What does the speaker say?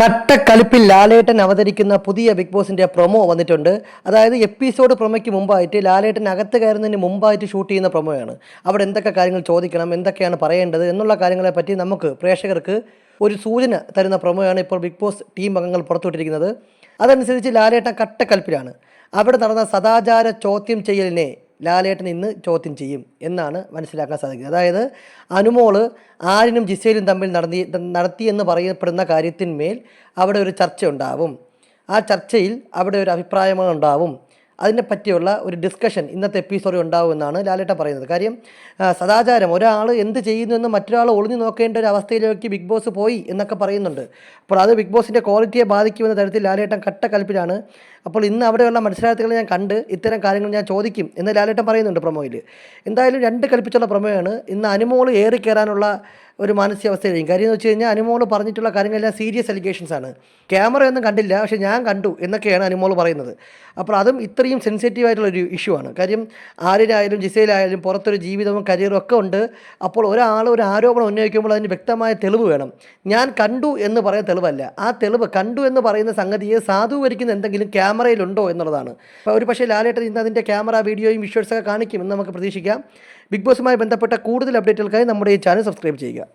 കട്ടക്കലിപ്പിൽ ലാലേട്ടൻ അവതരിക്കുന്ന പുതിയ ബിഗ് ബോസിന്റെ പ്രൊമോ വന്നിട്ടുണ്ട്. അതായത് എപ്പിസോഡ് പ്രൊമോയ്ക്ക് മുമ്പായിട്ട് ലാലേട്ടൻ അകത്ത് കയറുന്നതിന് മുമ്പായിട്ട് ഷൂട്ട് ചെയ്യുന്ന പ്രൊമോയാണ് അവിടെ എന്തൊക്കെ കാര്യങ്ങൾ ചോദിക്കണം എന്തൊക്കെയാണ് പറയേണ്ടത് എന്നുള്ള കാര്യങ്ങളെ പറ്റി നമുക്ക് പ്രേക്ഷകർക്ക് ഒരു സൂചന തരുന്ന പ്രൊമോയാണ് ഇപ്പോൾ ബിഗ് ബോസ് ടീം അംഗങ്ങൾ പുറത്തുവിട്ടിരിക്കുന്നത്. അതനുസരിച്ച് ലാലേട്ടൻ കട്ടക്കലിപ്പിലാണ്. അവിടെ നടന്ന സദാചാര ചോദ്യം ചെയ്യലിനെ ലാലേട്ടൻ ഇന്ന് ചോദ്യം ചെയ്യും എന്നാണ് മനസ്സിലാക്കാൻ സാധിക്കുന്നത്. അതായത് അനുമോൾ ആരിനും ജിസയിലും തമ്മിൽ നടത്തി നടത്തിയെന്ന് പറയപ്പെടുന്ന കാര്യത്തിന്മേൽ അവിടെ ഒരു ചർച്ച ഉണ്ടാവും. ആ ചർച്ചയിൽ അവിടെ ഒരു അഭിപ്രായമുണ്ടാവും. അതിനെ പറ്റിയുള്ള ഒരു ഡിസ്കഷൻ ഇന്നത്തെ എപ്പിസോഡിൽ ഉണ്ടാവുമെന്നാണ് ലാലേട്ട പറയുന്നത്. കാര്യം സദാചാരം ഒരാൾ എന്ത് ചെയ്യുന്നുവെന്ന് മറ്റൊരാൾ ഒളിഞ്ഞു നോക്കേണ്ട ഒരു അവസ്ഥയിലേക്ക് ബിഗ് ബോസ് പോയി എന്നൊക്കെ പറയുന്നുണ്ട്. അപ്പോൾ അത് ബിഗ് ബോസിന്റെ ക്വാളിറ്റിയെ ബാധിക്കുമെന്ന തരത്തിൽ ലാലേട്ടൻ കട്ടക്കൽപ്പിലാണ് അപ്പോൾ ഇന്ന് അവിടെയുള്ള മത്സരാർത്ഥികളെ ഞാൻ കണ്ട് ഇത്തരം കാര്യങ്ങൾ ഞാൻ ചോദിക്കും എന്ന് ലാലേട്ടൻ പറയുന്നുണ്ട് പ്രൊമോയിൽ എന്തായാലും രണ്ട് കൽപ്പിച്ചുള്ള പ്രൊമോയാണ് ഇന്ന് അനുമോൾ ഏറി ഒരു മാനസികാവസ്ഥയിലായിരിക്കും കാര്യം എന്ന് വെച്ച് കഴിഞ്ഞാൽ അനുമോൾ പറഞ്ഞിട്ടുള്ള കാര്യങ്ങളെല്ലാം സീരിയസ് അലിഗേഷൻസ് ആണ്. ക്യാമറ ഒന്നും കണ്ടില്ല പക്ഷേ ഞാൻ കണ്ടു എന്നൊക്കെയാണ് അനുമോൾ പറയുന്നത്. അപ്പോൾ അതും ഇത്രയും സെൻസിറ്റീവ് ആയിട്ടുള്ള ഒരു ഇഷ്യൂ ആണ്. കാര്യം ആരിലായാലും ജിസയിലായാലും പുറത്തൊരു ജീവിതവും കരിയറും ഒക്കെ ഉണ്ട്. അപ്പോൾ ഒരാൾ ഒരു ആരോപണം ഉന്നയിക്കുമ്പോൾ അതിന് വ്യക്തമായ തെളിവ് വേണം. ഞാൻ കണ്ടു എന്ന് പറയുന്ന തെളിവല്ല. ആ തെളിവ് കണ്ടു എന്ന് പറയുന്ന സംഗതിയെ സാധൂകരിക്കുന്ന എന്തെങ്കിലും ക്യാമറയിലുണ്ടോ എന്നുള്ളതാണ്. അപ്പോൾ ഒരു പക്ഷേ ലാലേട്ടൻ ഇന്ന് അതിന്റെ ക്യാമറ വീഡിയോയും വിഷ്വൽസൊക്കെ കാണിക്കും എന്ന് നമുക്ക് പ്രതീക്ഷിക്കാം. ബിഗ് ബോസുമായി ബന്ധപ്പെട്ട കൂടുതൽ അപ്ഡേറ്റുകൾക്കായി നമ്മുടെ ഈ ചാനൽ സബ്സ്ക്രൈബ് ചെയ്യുക.